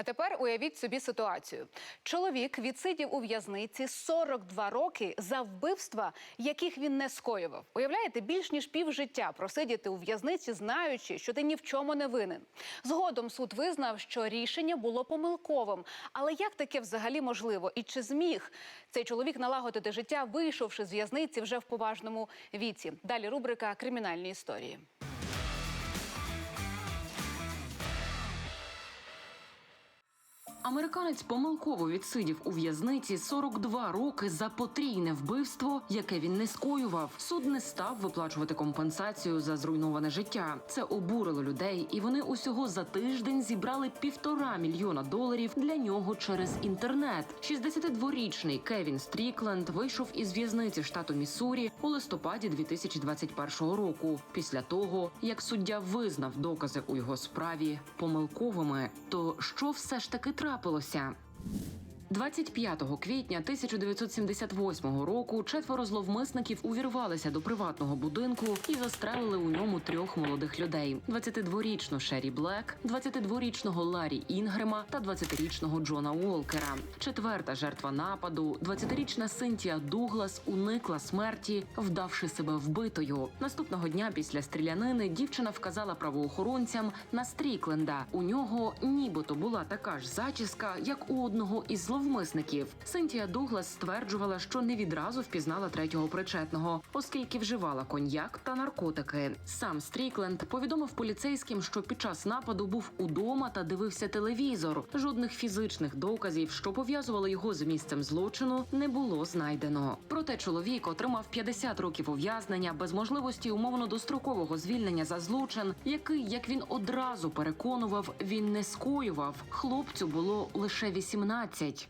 А тепер уявіть собі ситуацію. Чоловік відсидів у в'язниці 42 роки за вбивства, яких він не скоював. Уявляєте, більш ніж півжиття просидіти у в'язниці, знаючи, що ти ні в чому не винен. Згодом суд визнав, що рішення було помилковим. Але як таке взагалі можливо? І чи зміг цей чоловік налагодити життя, вийшовши з в'язниці вже в поважному віці? Далі рубрика Кримінальні історії. Американець помилково відсидів у в'язниці 42 роки за потрійне вбивство, яке він не скоював. Суд не став виплачувати компенсацію за зруйноване життя. Це обурило людей, і вони усього за тиждень зібрали півтора мільйона доларів для нього через інтернет. 62-річний Кевін Стрікленд вийшов із в'язниці штату Міссурі у листопаді 2021 року. Після того, як суддя визнав докази у його справі помилковими, то що все ж таки трапилося? трапилося. 25 квітня 1978 року четверо зловмисників увірвалися до приватного будинку і застрелили у ньому трьох молодих людей: 22-річну Шері Блек, 22-річного Ларі Інгрема та 20-річного Джона Уолкера. Четверта жертва нападу, 20-річна Синтія Дуглас, уникла смерті, вдавши себе вбитою. Наступного дня після стрілянини дівчина вказала правоохоронцям на Стрікленда. У нього нібито була така ж зачіска, як у одного із зловмисників. Синтія Дуглас стверджувала, що не відразу впізнала третього причетного, оскільки вживала коньяк та наркотики. Сам Стрікленд повідомив поліцейським, що під час нападу був удома та дивився телевізор. Жодних фізичних доказів, що пов'язували його з місцем злочину, не було знайдено. Проте чоловік отримав 50 років ув'язнення без можливості умовно дострокового звільнення за злочин, який, як він одразу переконував, він не скоював. Хлопцю було лише 18.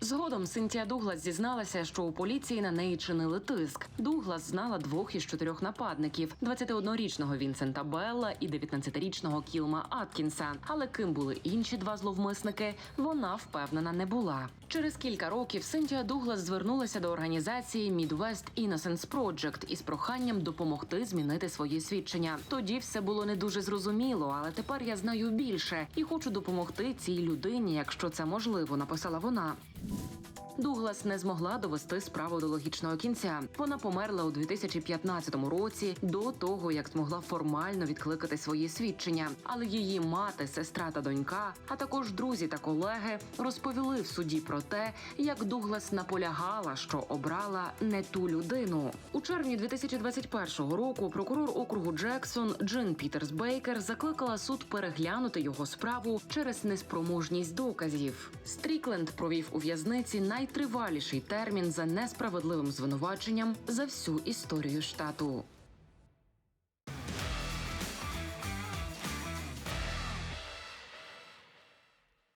Згодом Синтія Дуглас зізналася, що у поліції на неї чинили тиск. Дуглас знала двох із чотирьох нападників: 21-річного Вінсента Белла і 19-річного Кілма Аткінса. Але ким були інші два зловмисники, вона впевнена не була. Через кілька років Синтія Дуглас звернулася до організації Midwest Innocence Project із проханням допомогти змінити свої свідчення. Тоді все було не дуже зрозуміло, але тепер я знаю більше і хочу допомогти цій людині, якщо це можливо, написала вона. Thank you. Дуглас не змогла довести справу до логічного кінця. Вона померла у 2015 році до того, як змогла формально відкликати свої свідчення. Але її мати, сестра та донька, а також друзі та колеги розповіли в суді про те, як Дуглас наполягала, що обрала не ту людину. У червні 2021 року прокурор округу Джексон Джин Пітерс Бейкер закликала суд переглянути його справу через неспроможність доказів. Стрікленд провів у в'язниці найтриваліший термін за несправедливим звинуваченням за всю історію штату.